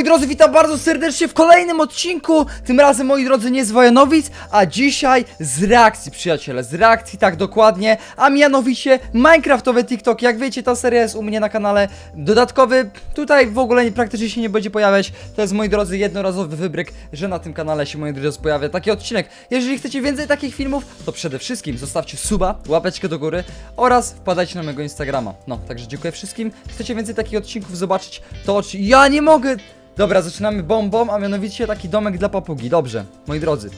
moi drodzy, witam bardzo serdecznie w kolejnym odcinku. Tym razem, moi drodzy, nie z Wojanowic, a dzisiaj z reakcji, przyjaciele. Z reakcji, tak dokładnie. A mianowicie Minecraftowy TikTok. Jak wiecie, ta seria jest u mnie na kanale. Dodatkowy, tutaj w ogóle nie, praktycznie się nie będzie pojawiać. To jest, moi drodzy, jednorazowy wybryk, że na tym kanale się, moi drodzy, pojawia taki odcinek. Jeżeli chcecie więcej takich filmów, to przede wszystkim zostawcie suba, łapeczkę do góry oraz wpadajcie na mojego Instagrama. No, także dziękuję wszystkim. Chcecie więcej takich odcinków zobaczyć, to oczy... Ja nie mogę! Dobra, zaczynamy bombą, a mianowicie taki domek dla papugi. Dobrze, moi drodzy.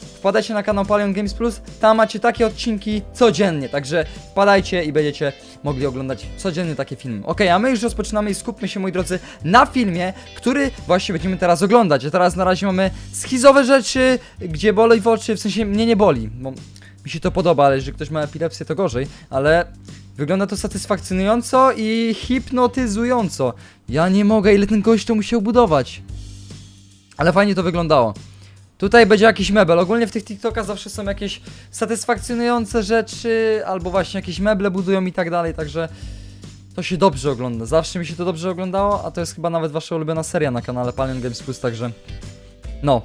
Wpadajcie na kanał Palion Games Plus, tam macie takie odcinki codziennie, także wpadajcie i będziecie mogli oglądać codziennie takie filmy. Ok, a my już rozpoczynamy i skupmy się, moi drodzy, na filmie, który właśnie będziemy teraz oglądać. A teraz na razie mamy schizowe rzeczy, gdzie boli w oczy, w sensie mnie nie boli, bo mi się to podoba, ale jeżeli ktoś ma epilepsję to gorzej, ale wygląda to satysfakcjonująco i hipnotyzująco. Ja nie mogę, ile ten gość to musiał budować. Ale fajnie to wyglądało. Tutaj będzie jakiś mebel. Ogólnie w tych TikTokach zawsze są jakieś satysfakcjonujące rzeczy, albo właśnie jakieś meble budują i tak dalej, także to się dobrze ogląda. Zawsze mi się to dobrze oglądało, a to jest chyba nawet wasza ulubiona seria na kanale Palion Games Plus, także no.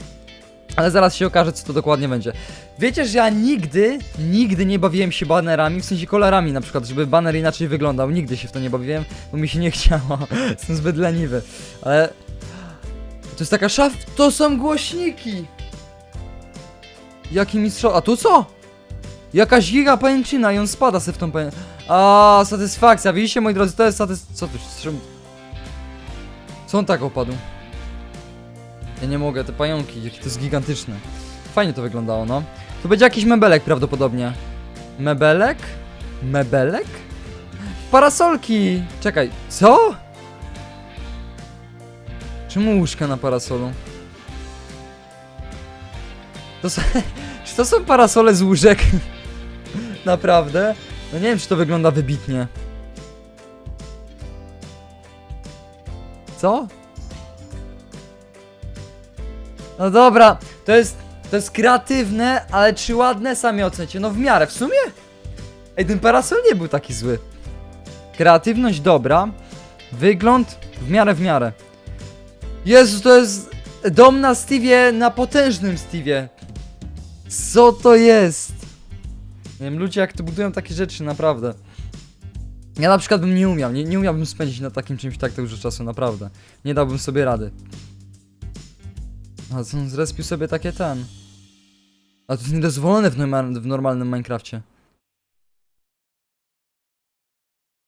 Ale zaraz się okaże, co to dokładnie będzie. Wiecie, że ja nigdy, nigdy nie bawiłem się banerami, w sensie kolorami na przykład, żeby baner inaczej wyglądał. Nigdy się w to nie bawiłem, bo mi się nie chciało. Jestem zbyt leniwy. Ale to jest taka szaf... To są głośniki! Jaki mistrzo... A tu co? Jakaś giga pajęczyna i on spada se w tą paję... A satysfakcja, widzicie moi drodzy, to jest satys... Co tu się... Co on tak opadł? Ja nie mogę, te pająki, jakie to jest gigantyczne. Fajnie to wyglądało, no. Tu będzie jakiś mebelek prawdopodobnie. Mebelek? Mebelek? Parasolki! Czekaj, co? Czemu łóżka na parasolu? To są, czy to są parasole z łóżek? Naprawdę? No nie wiem, czy to wygląda wybitnie. Co? No dobra, to jest, to jest kreatywne, ale czy ładne? Sami ocencie. No w miarę, w sumie? Ej, ten parasol nie był taki zły. Kreatywność dobra, wygląd w miarę, w miarę. Jezu, to jest dom na Steve'ie, na potężnym Steve'ie. Co to jest? Nie wiem, ludzie jak to budują takie rzeczy, naprawdę. Ja na przykład bym nie umiał, nie, nie umiałbym spędzić na takim czymś tak dużo czasu, naprawdę. Nie dałbym sobie rady. A co on zrespił sobie takie ten? A to jest niedozwolone w, w normalnym Minecrafcie.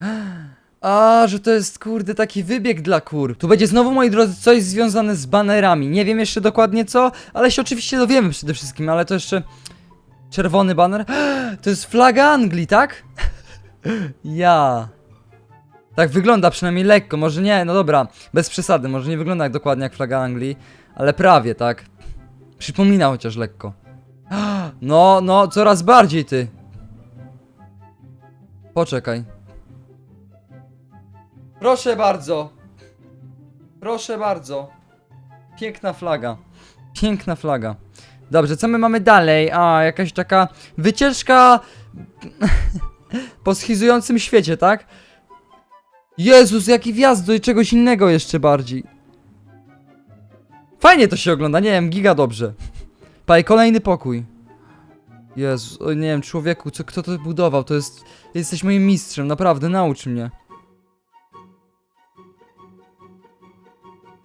A, że to jest kurde taki wybieg dla kur. Tu będzie znowu, moi drodzy, coś związane z banerami. Nie wiem jeszcze dokładnie co, ale się oczywiście dowiemy przede wszystkim, ale to jeszcze... Czerwony baner. To jest flaga Anglii, tak? Ja. Tak wygląda przynajmniej lekko, może nie, no dobra, bez przesady, może nie wygląda jak dokładnie jak flaga Anglii, ale prawie, tak? Przypomina chociaż lekko. No, no, coraz bardziej ty. Poczekaj. Proszę bardzo. Proszę bardzo. Piękna flaga. Piękna flaga. Dobrze, co my mamy dalej? A, jakaś taka wycieczka po schizującym świecie, tak? Jezus, jaki wjazd do czegoś innego jeszcze bardziej. Fajnie to się ogląda, nie wiem, giga dobrze. Paj, kolejny pokój. Jezus, oj, nie wiem, człowieku, co, kto to budował? To jest... Jesteś moim mistrzem, naprawdę, naucz mnie.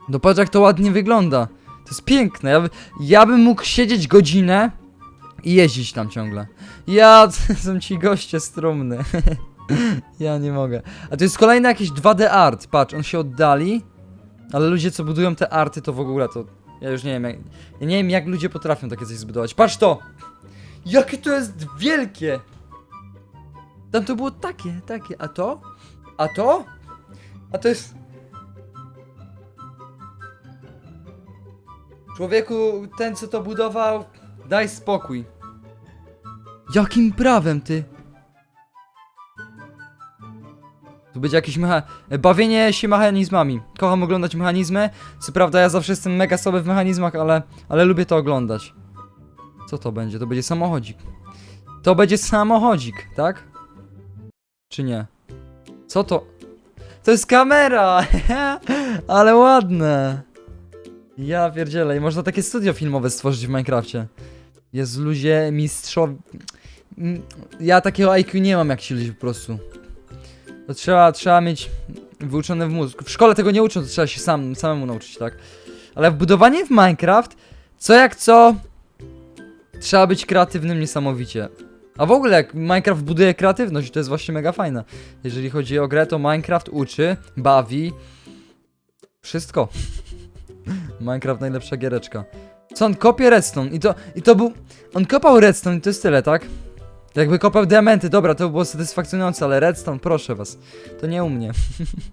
No patrz jak to ładnie wygląda. To jest piękne, ja, by, ja bym mógł siedzieć godzinę i jeździć tam ciągle. Ja, są ci goście strumny. ja nie mogę. A to jest kolejny jakiś 2D art, patrz, on się oddali. Ale ludzie, co budują te arty, to w ogóle to. Ja już nie wiem, jak, ja nie wiem, jak ludzie potrafią takie coś zbudować. Patrz to! Jakie to jest wielkie! Tam to było takie, takie, a to? A to? A to jest. Człowieku, ten co to budował, daj spokój. Jakim prawem ty? Tu będzie jakieś mecha... Bawienie się mechanizmami. Kocham oglądać mechanizmy. Co prawda ja zawsze jestem mega słaby w mechanizmach, ale, ale lubię to oglądać. Co to będzie? To będzie samochodzik. To będzie samochodzik, tak? Czy nie? Co to? To jest kamera! ale ładne! Ja pierdzielę, i można takie studio filmowe stworzyć w Minecrafcie. Jest ludzie mistrzowie... Mm, Ja takiego IQ nie mam jak ci ludzie po prostu. To trzeba, trzeba mieć wyuczone w mózg. W szkole tego nie uczą, to trzeba się sam, samemu nauczyć, tak? Ale w w Minecraft, co jak co, trzeba być kreatywnym niesamowicie. A w ogóle jak Minecraft buduje kreatywność, to jest właśnie mega fajne. Jeżeli chodzi o grę, to Minecraft uczy, bawi, wszystko. Minecraft najlepsza giereczka. Co on kopie redstone i to, i to był, on kopał redstone i to jest tyle, tak? Jakby kopał diamenty, dobra, to by było satysfakcjonujące, ale redstone, proszę was, to nie u mnie.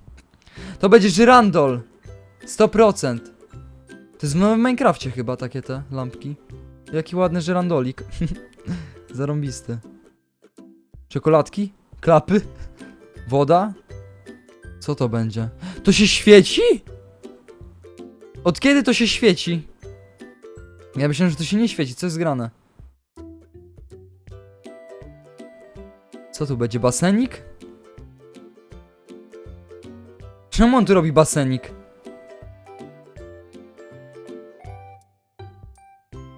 to będzie żyrandol. 100%. To jest w nowym Minecrafcie chyba takie te lampki. Jaki ładny żyrandolik. Zarąbisty. Czekoladki? Klapy? Woda? Co to będzie? To się świeci? Od kiedy to się świeci? Ja myślałem, że to się nie świeci, co jest grane? Co tu będzie, basenik? Czemu on tu robi basenik?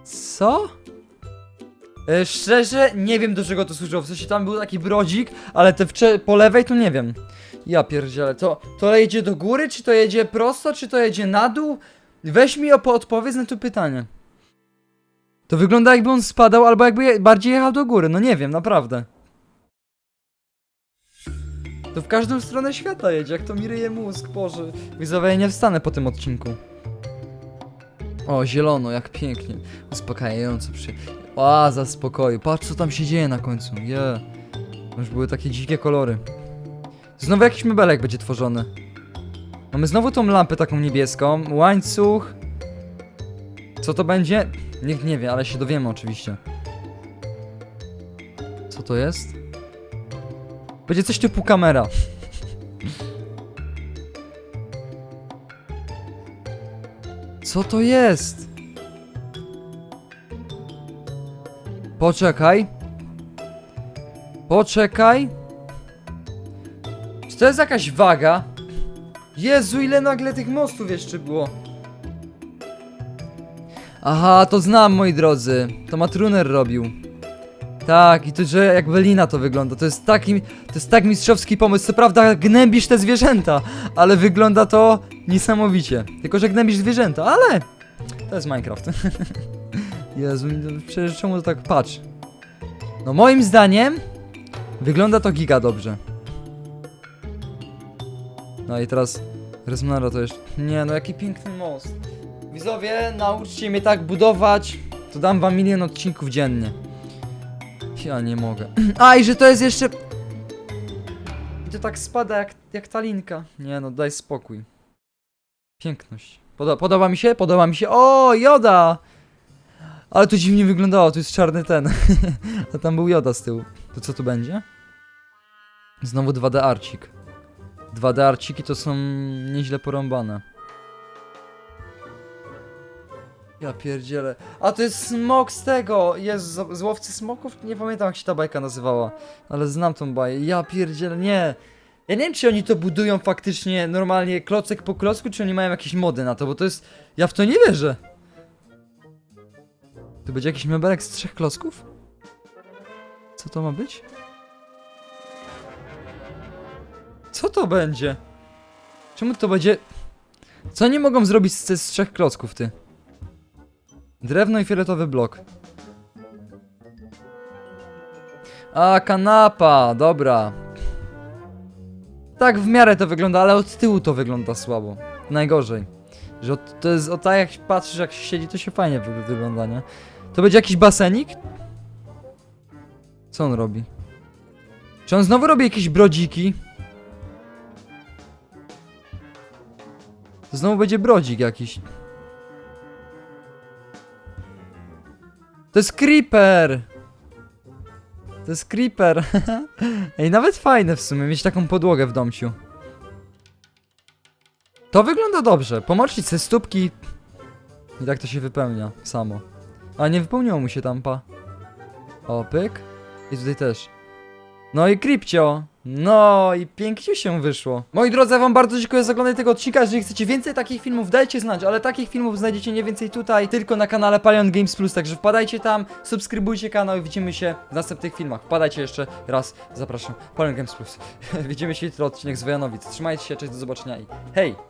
Co? E, szczerze, nie wiem do czego to służyło. W sensie tam był taki brodzik, ale te wcze- po lewej to nie wiem. Ja pierdzielę, to, to jedzie do góry, czy to jedzie prosto, czy to jedzie na dół? Weź mi odpowiedz na to pytanie. To wygląda jakby on spadał, albo jakby je bardziej jechał do góry, no nie wiem, naprawdę. To w każdą stronę świata jedzie, jak to mi ryje mózg, Boże. Widzowie, ja nie wstanę po tym odcinku. O, zielono, jak pięknie. Uspokajająco przy... Oaza spokoju. Patrz, co tam się dzieje na końcu. Je. Yeah. Już były takie dzikie kolory. Znowu jakiś mebelek będzie tworzony. Mamy znowu tą lampę taką niebieską. Łańcuch. Co to będzie? Nikt nie wie, ale się dowiemy oczywiście. Co to jest? Będzie coś typu kamera. Co to jest? Poczekaj. Poczekaj. Czy to jest jakaś waga? Jezu, ile nagle tych mostów jeszcze było. Aha, to znam, moi drodzy. To Matruner robił. Tak, i to, że jak Welina to wygląda. To jest taki, to jest tak mistrzowski pomysł. Co prawda gnębisz te zwierzęta, ale wygląda to niesamowicie. Tylko, że gnębisz zwierzęta, ale to jest Minecraft. Jezu, przecież czemu to tak patrz? No moim zdaniem wygląda to giga dobrze. No i teraz Resmara to jeszcze... Nie no, jaki piękny most. Widzowie, nauczcie mnie tak budować, to dam wam milion odcinków dziennie. Ja nie mogę. A i że to jest jeszcze... I to tak spada jak, jak ta linka. Nie no, daj spokój. Piękność. Poda podoba mi się? Podoba mi się. O, Joda! Ale to dziwnie wyglądało, tu jest czarny ten. A tam był Joda z tyłu. To co tu będzie? Znowu 2D arcik. 2D arciki to są nieźle porąbane. Ja pierdzielę. A to jest smok z tego! Jest z, z łowcy smoków? Nie pamiętam jak się ta bajka nazywała. Ale znam tą baję. Ja pierdzielę, nie. Ja nie wiem czy oni to budują faktycznie normalnie klocek po klocku, czy oni mają jakieś mody na to, bo to jest... Ja w to nie wierzę. Tu będzie jakiś mebelek z trzech klocków? Co to ma być? Co to będzie? Czemu to będzie... Co oni mogą zrobić z, z trzech klocków, ty? Drewno i fioletowy blok. A, kanapa, dobra. Tak w miarę to wygląda, ale od tyłu to wygląda słabo. Najgorzej. Że od, to jest o tak jak patrzysz jak się siedzi, to się fajnie wy- wygląda, nie? To będzie jakiś basenik? Co on robi? Czy on znowu robi jakieś brodziki? Znowu będzie brodzik jakiś. To jest creeper! To jest creeper. Ej, nawet fajne w sumie mieć taką podłogę w domciu. To wygląda dobrze. Pomocznić se stópki. I tak to się wypełnia samo. A nie wypełniło mu się tam, pa. O, pyk. I tutaj też. No i Kripcio. No i pięknie się wyszło. Moi drodzy, ja wam bardzo dziękuję za oglądanie tego odcinka. Jeżeli chcecie więcej takich filmów, dajcie znać, ale takich filmów znajdziecie nie więcej tutaj, tylko na kanale Palion Games Plus, także wpadajcie tam, subskrybujcie kanał i widzimy się w następnych filmach. Wpadajcie jeszcze raz, zapraszam. Palion Games Plus. widzimy się jutro, odcinek z Wojanowic. Trzymajcie się, cześć, do zobaczenia i hej!